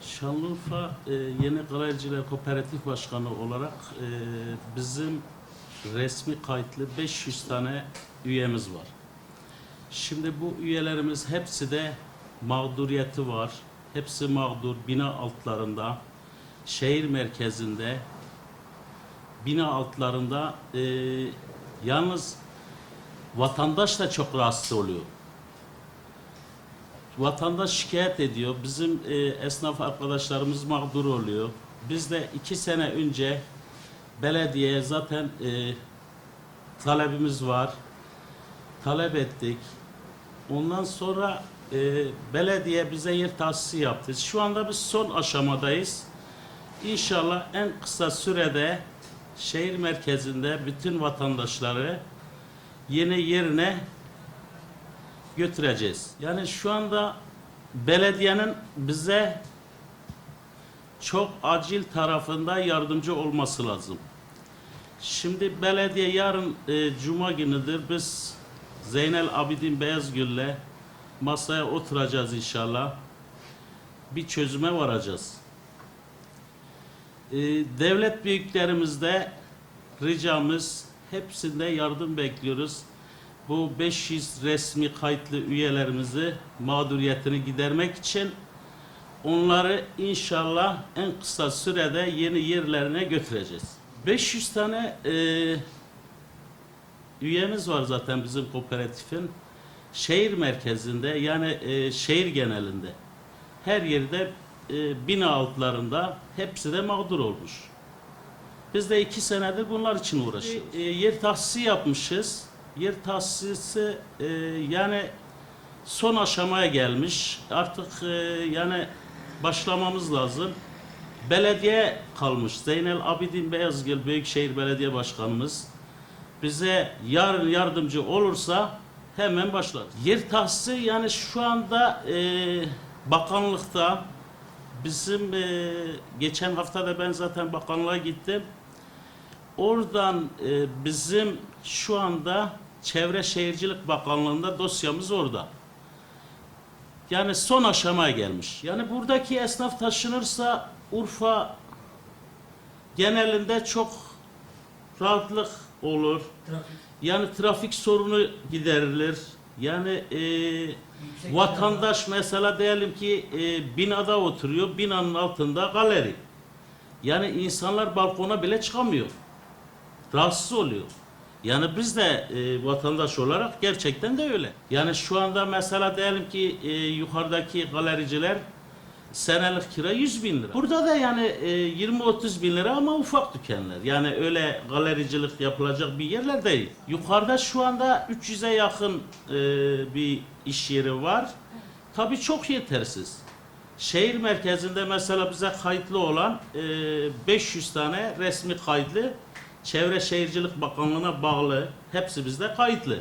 Şanlıurfa e, Yeni Galericiler Kooperatif Başkanı olarak e, bizim resmi kayıtlı 500 tane üyemiz var. Şimdi bu üyelerimiz hepsi de mağduriyeti var. Hepsi mağdur bina altlarında, şehir merkezinde, bina altlarında e, yalnız vatandaş da çok rahatsız oluyor. Vatandaş şikayet ediyor. Bizim e, esnaf arkadaşlarımız mağdur oluyor. Biz de iki sene önce belediyeye zaten e, talebimiz var. Talep ettik. Ondan sonra e, belediye bize yer tahsisi yaptı. Şu anda biz son aşamadayız. İnşallah en kısa sürede şehir merkezinde bütün vatandaşları yeni yerine götüreceğiz. Yani şu anda belediyenin bize çok acil tarafında yardımcı olması lazım. Şimdi belediye yarın e, cuma günüdür biz Zeynel Abidin Beyazgül'le masaya oturacağız inşallah. Bir çözüme varacağız. E, devlet büyüklerimizde ricamız hepsinde yardım bekliyoruz bu 500 resmi kayıtlı üyelerimizi mağduriyetini gidermek için onları inşallah en kısa sürede yeni yerlerine götüreceğiz. 500 tane e, üyemiz var zaten bizim kooperatifin. Şehir merkezinde yani e, şehir genelinde her yerde e, bina altlarında hepsi de mağdur olmuş. Biz de iki senedir bunlar için uğraşıyoruz. E, yer tahsisi yapmışız. Yer tahsisi e, yani son aşamaya gelmiş. Artık e, yani başlamamız lazım. Belediye kalmış. Zeynel Abidin Beyazgül Büyükşehir Belediye Başkanımız bize yarın yardımcı olursa hemen başlar. Yer tahsisi yani şu anda e, bakanlıkta bizim e, geçen hafta da ben zaten bakanlığa gittim. Oradan e, bizim şu anda Çevre Şehircilik Bakanlığı'nda dosyamız orada. Yani son aşamaya gelmiş. Yani buradaki esnaf taşınırsa Urfa genelinde çok rahatlık olur. Yani trafik sorunu giderilir. Yani e, vatandaş mesela diyelim ki e, binada oturuyor, binanın altında galeri. Yani insanlar balkona bile çıkamıyor. Rahatsız oluyor. Yani biz de e, vatandaş olarak gerçekten de öyle. Yani şu anda mesela diyelim ki e, yukarıdaki galericiler senelik kira 100 bin lira. Burada da yani e, 20-30 bin lira ama ufak dükkanlar. Yani öyle galericilik yapılacak bir yerler değil. Yukarıda şu anda 300'e yakın e, bir iş yeri var. Tabii çok yetersiz. Şehir merkezinde mesela bize kayıtlı olan e, 500 tane resmi kayıtlı Çevre Şehircilik Bakanlığı'na bağlı hepsi bizde kayıtlı.